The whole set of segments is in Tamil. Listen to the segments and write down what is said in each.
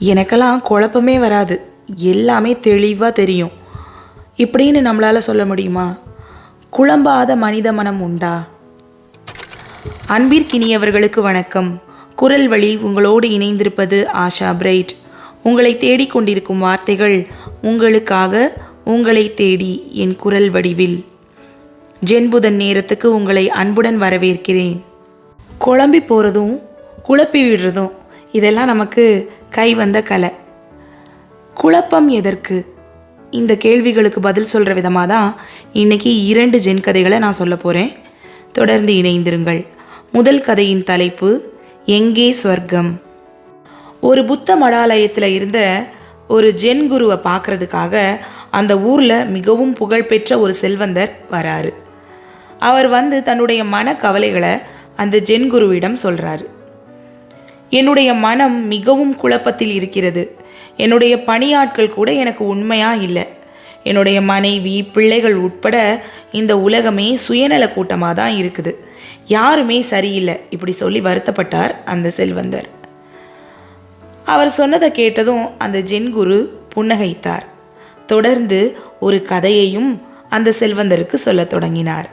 எனக்கெல்லாம் குழப்பமே வராது. எல்லாமே தெளிவாக தெரியும். இப்படின்னு நம்மளால் சொல்ல முடியுமா? குழம்பாத மனித மனம் உண்டா? அன்பிற்கினியவர்களுக்கு வணக்கம். குரல் வழி உங்களோடு இணைந்திருப்பது ஆஷா பிரைட். உங்களை தேடிக்கொண்டிருக்கும் வார்த்தைகள் உங்களுக்காக உங்களை தேடி என் குரல் வடிவில். ஜென்புதன் நேரத்துக்கு உங்களை அன்புடன் வரவேற்கிறேன். குழம்பி போகிறதும் குழப்பி விடுறதும் இதெல்லாம் நமக்கு கைவந்த கலை. குழப்பம் எதற்கு? இந்த கேள்விகளுக்கு பதில் சொல்கிற விதமாக தான் இன்னைக்கு இரண்டு ஜென் கதைகளை நான் சொல்ல போகிறேன் தொடர்ந்து இணைந்திருங்கள். முதல் கதையின் தலைப்பு எங்கே ஸ்வர்க்கம்? ஒரு புத்த மடாலயத்தில் இருந்த ஒரு ஜென் குருவை பார்க்குறதுக்காக அந்த ஊரில் மிகவும் புகழ்பெற்ற ஒரு செல்வந்தர் வராரு. அவர் வந்து தன்னுடைய மன கவலைகளை அந்த ஜென் குருவிடம் சொல்கிறாரு என்னுடைய மனம் மிகவும் குழப்பத்தில் இருக்கிறது. என்னுடைய பணியாட்கள் கூட எனக்கு உண்மையாக இல்லை. என்னுடைய மனைவி பிள்ளைகள் உட்பட இந்த உலகமே சுயநல கூட்டமாக தான் இருக்குது. யாருமே சரியில்லை இப்படி சொல்லி வருத்தப்பட்டார் அந்த செல்வந்தர். அவர் சொன்னதை கேட்டதும் அந்த ஜென் குரு புன்னகைத்தார். தொடர்ந்து ஒரு கதையையும் அந்த செல்வந்தருக்கு சொல்லத் தொடங்கினார்.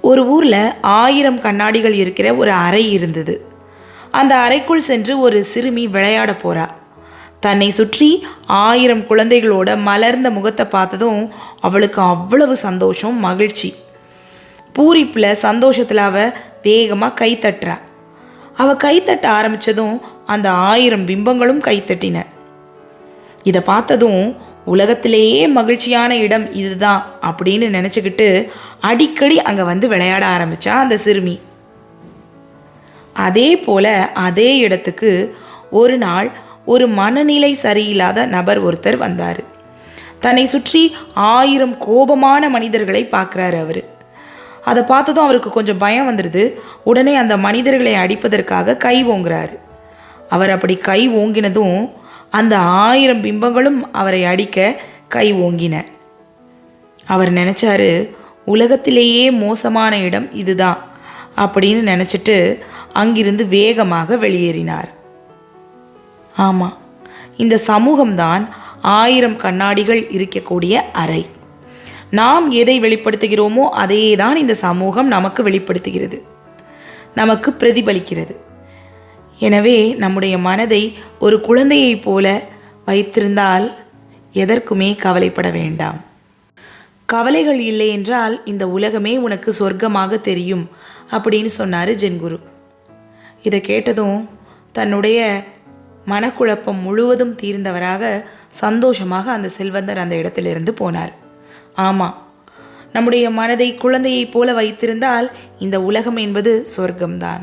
ஒரு ஊரில் ஆயிரம் கண்ணாடிகள் இருக்கிற ஒரு அறை இருந்தது. அந்த அறைக்குள் சென்று ஒரு சிறுமி விளையாட போறா. தன்னை சுற்றி ஆயிரம் குழந்தைகளோட மலர்ந்த முகத்தை பார்த்ததும் அவளுக்கு அவ்வளவு சந்தோஷம் மகிழ்ச்சி. பூரிப்பில் சந்தோஷத்தில் அவ வேகமாக கை தட்டுறா. அவ கைத்தட்ட ஆரம்பித்ததும் ஆரம்பிச்சதும் அந்த ஆயிரம் பிம்பங்களும் கை தட்டின. இதை பார்த்ததும் உலகத்திலேயே மகிழ்ச்சியான இடம் இதுதான் அப்படின்னு நினச்சிக்கிட்டு அடிக்கடி அங்கே வந்து விளையாட ஆரம்பித்தா அந்த சிறுமி. அதே போல அதே இடத்துக்கு ஒரு நாள் ஒரு மனநிலை சரியில்லாத நபர் ஒருத்தர் வந்தார். தன்னை சுற்றி ஆயிரம் கோபமான மனிதர்களை பார்க்குறாரு அவர். அதை பார்த்ததும் அவருக்கு கொஞ்சம் பயம் வந்துடுது உடனே அந்த மனிதர்களை அடிப்பதற்காக கை ஓங்குறாரு. அவர் அப்படி கை ஓங்கினதும் அந்த ஆயிரம் பிம்பங்களும் அவரை அடிக்க கை ஓங்கின. அவர் நினச்சாரு உலகத்திலேயே மோசமான இடம் இதுதான் அப்படின்னு நினச்சிட்டு அங்கிருந்து வேகமாக வெளியேறினார். ஆமாம் இந்த சமூகம்தான் ஆயிரம் கண்ணாடிகள் இருக்கக்கூடிய அறை. நாம் எதை வெளிப்படுத்துகிறோமோ அதையே தான் இந்த சமூகம் நமக்கு வெளிப்படுத்துகிறது. நமக்கு பிரதிபலிக்கிறது. எனவே நம்முடைய மனதை ஒரு குழந்தையைப் போல வைத்திருந்தால் எதற்குமே கவலைப்பட வேண்டாம். கவலைகள் இல்லை என்றால் இந்த உலகமே உனக்கு சொர்க்கமாக தெரியும் அப்படின்னு சொன்னார் ஜென்குரு. இதை கேட்டதும் தன்னுடைய மனக்குழப்பம் முழுவதும் தீர்ந்தவராக சந்தோஷமாக அந்த செல்வந்தர் அந்த இடத்திலிருந்து போனார். ஆமாம் நம்முடைய மனதை குழந்தையைப் போல வைத்திருந்தால் இந்த உலகம் என்பது சொர்க்கம்தான்.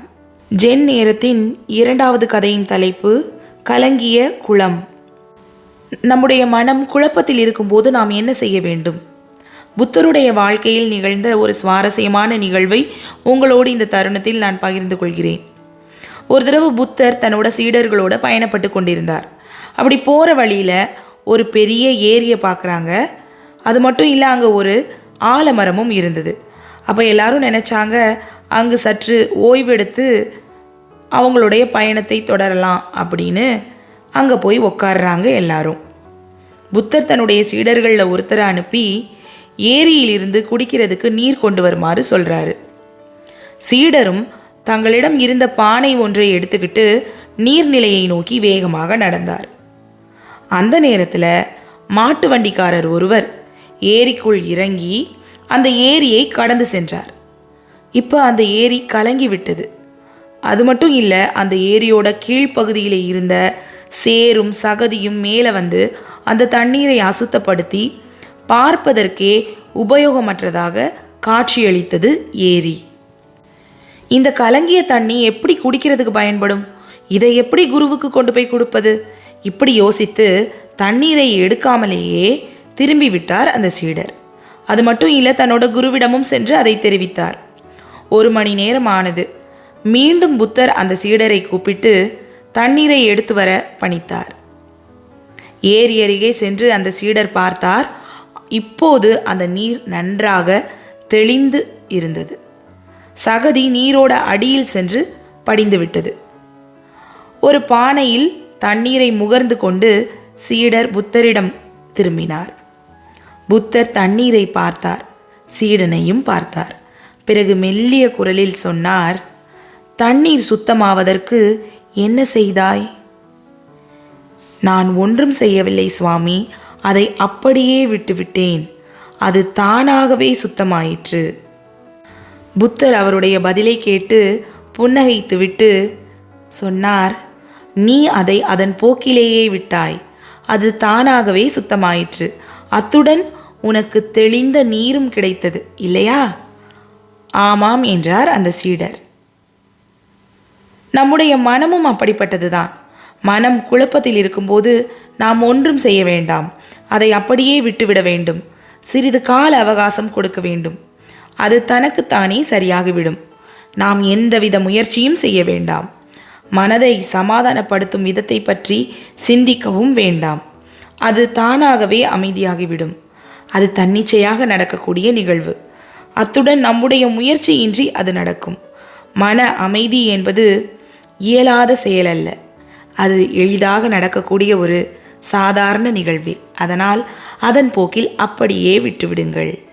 ஜென் நேரத்தின் இரண்டாவது கதையின் தலைப்பு கலங்கிய குளம். நம்முடைய மனம் குழப்பத்தில் இருக்கும்போது நாம் என்ன செய்ய வேண்டும்? புத்தருடைய வாழ்க்கையில் நிகழ்ந்த ஒரு சுவாரஸ்யமான நிகழ்வை உங்களோடு இந்த தருணத்தில் நான் பகிர்ந்து கொள்கிறேன். ஒரு தடவை புத்தர் தன்னோட சீடர்களோட பயணப்பட்டு கொண்டிருந்தார். அப்படி போகிற வழியில் ஒரு பெரிய ஏரியை பார்க்குறாங்க. அது மட்டும் இல்லை அங்கே ஒரு ஆலமரமும் இருந்தது. அப்போ எல்லாரும் நினச்சாங்க அங்கு சற்று ஓய்வெடுத்து அவங்களுடைய பயணத்தை தொடரலாம் அப்படின்னு அங்கே போய் உக்காடுறாங்க எல்லாரும். புத்தர் தன்னுடைய சீடர்களில் ஒருத்தரை அனுப்பி ஏரியிலிருந்து குடிக்கிறதுக்கு நீர் கொண்டு வருமாறு சொல்கிறாரு சீடரும் தங்களிடம் இருந்த பானை ஒன்றை எடுத்துக்கிட்டு நீர்நிலையை நோக்கி வேகமாக நடந்தார். அந்த நேரத்தில் மாட்டு வண்டிக்காரர் ஒருவர் ஏரிக்குள் இறங்கி அந்த ஏரியை கடந்து சென்றார். இப்போ அந்த ஏரி கலங்கி விட்டது. அது மட்டும் இல்லை அந்த ஏரியோட கீழ்ப்பகுதியில் இருந்த சேரும் சகதியும் மேலே வந்து அந்த தண்ணீரை அசுத்தப்படுத்தி பார்ப்பதற்கே உபயோகமற்றதாக காட்சியளித்தது ஏரி. இந்த கலங்கிய தண்ணி எப்படி குடிக்கிறதுக்கு பயன்படும்? இதை எப்படி குருவுக்கு கொண்டு போய் கொடுப்பது? இப்படி யோசித்து தண்ணீரை எடுக்காமலேயே திரும்பி விட்டார் அந்த சீடர். அது மட்டும் இல்லை தன்னோட குருவிடமும் சென்று அதை தெரிவித்தார். ஒரு மணி நேரம் ஆனது. மீண்டும் புத்தர் அந்த சீடரை கூப்பிட்டு தண்ணீரை எடுத்து வர பணித்தார். ஏரி அருகே சென்று அந்த சீடர் பார்த்தார். இப்போது அந்த நீர் நன்றாக தெளிந்து இருந்தது. சகதி நீரோட அடியில் சென்று படிந்து விட்டது ஒரு பானையில் தண்ணீரை முகர்ந்து கொண்டு சீடர் புத்தரிடம் திரும்பினார். புத்தர் தண்ணீரை பார்த்தார். சீடனையும் பார்த்தார். பிறகு மெல்லிய குரலில் சொன்னார் தண்ணீர் சுத்தமாவதற்கு என்ன செய்தாய்? நான் ஒன்றும் செய்யவில்லை சுவாமி. அதை அப்படியே விட்டுவிட்டேன். அது தானாகவே சுத்தமாயிற்று. புத்தர் அவருடைய பதிலை கேட்டு புன்னகைத்துவிட்டு சொன்னார் நீ அதை அதன் போக்கிலேயே விட்டாய். அது தானாகவே சுத்தமாயிற்று. அத்துடன் உனக்கு தெளிந்த நீரும் கிடைத்தது இல்லையா? ஆமாம் என்றார் அந்த சீடர். நம்முடைய மனமும் அப்படிப்பட்டதுதான். மனம் குழப்பத்தில் இருக்கும்போது நாம் ஒன்றும் செய்ய வேண்டாம். அதை அப்படியே விட்டுவிட வேண்டும். சிறிது கால அவகாசம் கொடுக்க வேண்டும். அது தனக்குத்தானே சரியாகிவிடும். நாம் எந்தவித முயற்சியும் செய்ய வேண்டாம். மனதை சமாதானப்படுத்தும் விதத்தை பற்றி சிந்திக்கவும் வேண்டாம். அது தானாகவே அமைதியாகிவிடும். அது தன்னிச்சையாக நடக்கக்கூடிய நிகழ்வு. அத்துடன் நம்முடைய முயற்சியின்றி அது நடக்கும். மன அமைதி என்பது இயலாத செயலல்ல. அது எளிதாக நடக்கக்கூடிய ஒரு சாதாரண நிகழ்வே. அதனால் அதன் போக்கில் அப்படியே விட்டுவிடுங்கள்.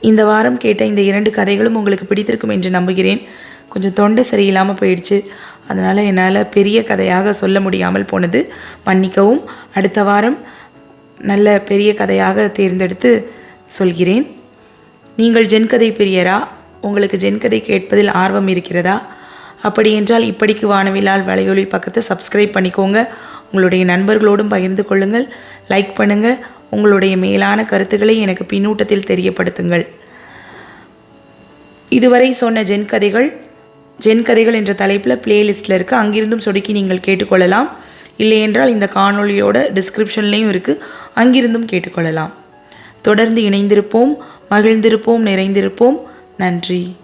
இந்த வாரம் கேட்ட இந்த இரண்டு கதைகளும் உங்களுக்கு பிடித்திருக்கும் என்று நம்புகிறேன். கொஞ்சம் தொண்டை சரியில்லாமல் போயிடுச்சு. அதனால் என்னால் பெரிய கதையாக சொல்ல முடியாமல் போனது. மன்னிக்கவும் அடுத்த வாரம் நல்ல பெரிய கதையாக தேர்ந்தெடுத்து சொல்கிறேன். நீங்கள் ஜென்கதை பிரியரா? உங்களுக்கு ஜென்கதை கேட்பதில் ஆர்வம் இருக்கிறதா? அப்படி என்றால் இப்படிக்கு வானவிலால் வலையொலி பக்கத்தை சப்ஸ்கிரைப் பண்ணிக்கோங்க. உங்களுடைய நண்பர்களோடும் பகிர்ந்து கொள்ளுங்கள். லைக் பண்ணுங்கள் உங்களுடைய மேலான கருத்துக்களை எனக்கு பின்னூட்டத்தில் தெரியப்படுத்துங்கள். இதுவரை சொன்ன ஜென் கதைகள் ஜென் கதைகள் என்ற தலைப்பில் பிளேலிஸ்ட்டில் இருக்குது அங்கிருந்தும் சொடுக்கி நீங்கள் கேட்டுக்கொள்ளலாம். இல்லையென்றால் இந்த காணொளியோட டிஸ்கிரிப்ஷன்லேயும் இருக்குது அங்கிருந்தும் கேட்டுக்கொள்ளலாம். தொடர்ந்து இணைந்திருப்போம் மகிழ்ந்திருப்போம் நிறைந்திருப்போம். நன்றி.